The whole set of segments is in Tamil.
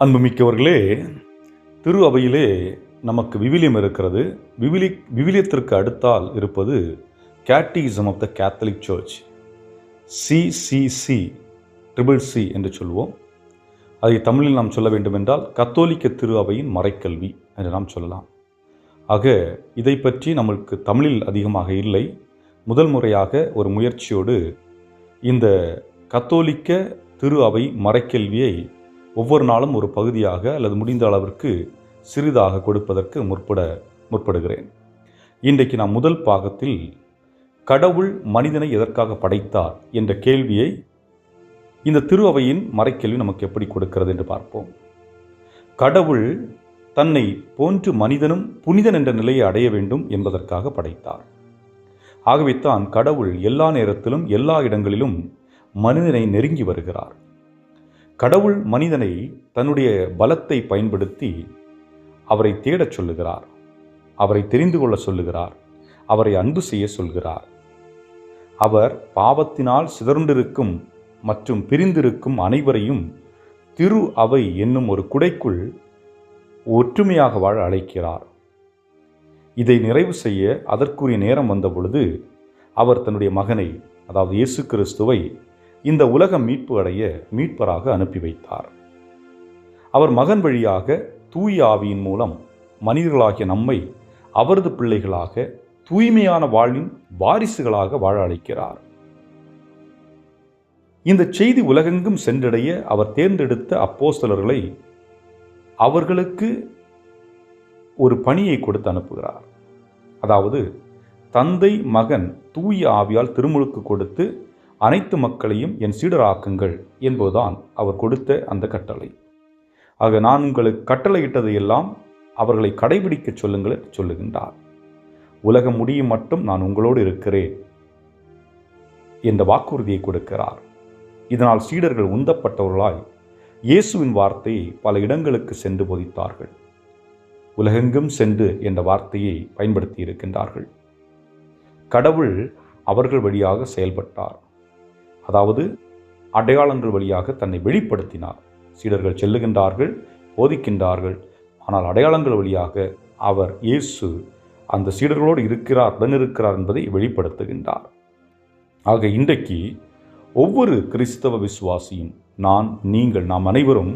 அன்புமிக்கவர்களே திரு அவையிலே நமக்கு விவிலியம் இருக்கிறது. விவிலி விவிலியத்திற்கு அடுத்தால் இருப்பது catechism of the Catholic church CCC triple C என்று சொல்வோம். அதை தமிழில் நாம் சொல்ல வேண்டுமென்றால் கத்தோலிக்க திரு அவையின் மறைக்கல்வி என்று நாம் சொல்லலாம். ஆக இதை பற்றி நம்மளுக்கு தமிழில் அதிகமாக இல்லை. முதல் முறையாக ஒரு முயற்சியோடு இந்த கத்தோலிக்க திரு அவை மறைக்கல்வியை ஒவ்வொரு நாளும் ஒரு பகுதியாக அல்லது முடிந்த அளவிற்கு சிறிதாக கொடுப்பதற்கு முற்பட முற்படுகிறேன். இன்றைக்கு நான் முதல் பாகத்தில் கடவுள் மனிதனை எதற்காக படைத்தார் என்ற கேள்வியை இந்த திரு அவையின் மறைக்கல்வி நமக்கு எப்படி கொடுக்கிறது என்று பார்ப்போம். கடவுள் தன்னை போன்று மனிதனும் புனிதன் என்ற நிலையை அடைய வேண்டும் என்பதற்காக படைத்தார். ஆகவே தான் கடவுள் எல்லா நேரத்திலும் எல்லா இடங்களிலும் மனிதனை நெருங்கி வருகிறார். கடவுள் மனிதனை தன்னுடைய பலத்தை பயன்படுத்தி அவரை தேடச் சொல்லுகிறார். அவரை தெரிந்து கொள்ள சொல்லுகிறார். அவரை அன்பு செய்ய சொல்கிறார். அவர் பாவத்தினால் சிதறுண்டிருக்கும் மற்றும் பிரிந்திருக்கும் அனைவரையும் திரு அவை என்னும் ஒரு குடைக்குள் ஒற்றுமையாக வாழ அழைக்கிறார். இதை நிறைவு செய்ய அதற்குரிய நேரம் வந்த பொழுது அவர் தன்னுடைய மகனை அதாவது இயேசு கிறிஸ்துவை இந்த உலகம் மீட்பு அடைய மீட்பராக அனுப்பி வைத்தார். அவர் மகன் வழியாக தூய ஆவியின் மூலம் மனிதர்களாகிய நம்மை அவரது பிள்ளைகளாக தூய்மையான வாழ்வின் வாரிசுகளாக வாழ அழைக்கிறார். இந்த செய்தி உலகெங்கும் சென்றடைய அவர் தேர்ந்தெடுத்த அப்போஸ்தலர்களை அவர்களுக்கு ஒரு பணியை கொடுத்து அனுப்புகிறார். அதாவது தந்தை மகன் தூய ஆவியால் திருமுழுக்கு கொடுத்து அனைத்து மக்களையும் என் சீடராக்குங்கள் என்பதுதான் அவர் கொடுத்த அந்த கட்டளை. ஆக நான் உங்களுக்கு கட்டளையிட்டதையெல்லாம் அவர்களை கடைபிடிக்க சொல்லுங்கள் என்று சொல்லுகின்றார். உலகம் முடியும் மட்டும் நான் உங்களோடு இருக்கிறேன் என்ற வாக்குறுதியை கொடுக்கிறார். இதனால் சீடர்கள் உந்தப்பட்டவர்களாய் இயேசுவின் வார்த்தையை பல இடங்களுக்கு சென்று போதித்தார்கள். உலகெங்கும் சென்று என்ற வார்த்தையை பயன்படுத்தி இருக்கின்றார்கள். கடவுள் அவர்கள் வழியாக செயல்பட்டார். அதாவது அடையாளங்கள் வழியாக தன்னை வெளிப்படுத்தினார். சீடர்கள் செல்லுகின்றார்கள் போதிக்கின்றார்கள். ஆனால் அடையாளங்கள் வழியாக அவர் இயேசு அந்த சீடர்களோடு இருக்கிறார் உடன் இருக்கிறார் என்பதை வெளிப்படுத்துகின்றார். ஆக இன்றைக்கு ஒவ்வொரு கிறிஸ்தவ விசுவாசியும் நான் நீங்கள் நாம் அனைவரும்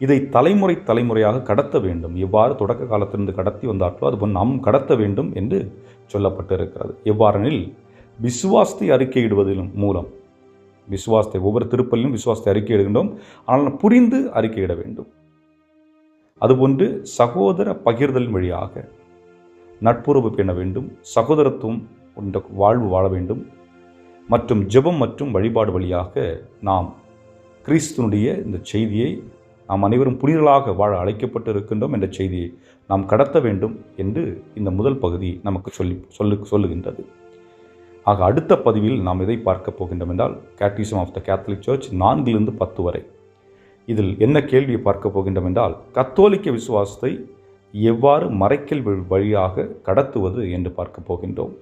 இதை தலைமுறை தலைமுறையாக கடத்த வேண்டும். எவ்வாறு தொடக்க காலத்திலிருந்து கடத்தி வந்தார்களோ அதுபோல் நாம் கடத்த வேண்டும் என்று சொல்லப்பட்டிருக்கிறது. எவ்வாறெனில் விசுவாசத்தை அறிக்கையிடுவதிலும் மூலம் விசுவாசத்தை ஒவ்வொரு திருப்பலிலும் விசுவாசத்தை அறிக்கையிடுகின்றோம் ஆனால் புரிந்து அறிக்கையிட வேண்டும். அதுபோன்று சகோதர பகிர்தல் வழியாக நட்புறவு பேண வேண்டும். சகோதரத்துவம் கொண்ட வாழ்வு வாழ வேண்டும். மற்றும் ஜெபம் மற்றும் வழிபாடு வழியாக நாம் கிறிஸ்துனுடைய இந்த செய்தியை நாம் அனைவரும் புனிதர்களாக வாழ அழைக்கப்பட்டு இருக்கின்றோம் என்ற செய்தியை நாம் கடத்த வேண்டும் என்று இந்த முதல் பகுதி நமக்கு சொல்லி சொல்லு சொல்லுகின்றது. ஆக அடுத்த பதிவில் நாம் எதை பார்க்க போகின்றோம் என்றால் catechism of the Catholic church நான்கிலிருந்து பத்து வரை. இதில் என்ன கேள்வியை பார்க்க போகின்றோம் என்றால் கத்தோலிக்க விசுவாசத்தை எவ்வாறு மறைக்கல் வழியாக கடத்துவது என்று பார்க்க போகின்றோம்.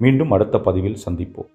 மீண்டும் அடுத்த பதிவில் சந்திப்போம்.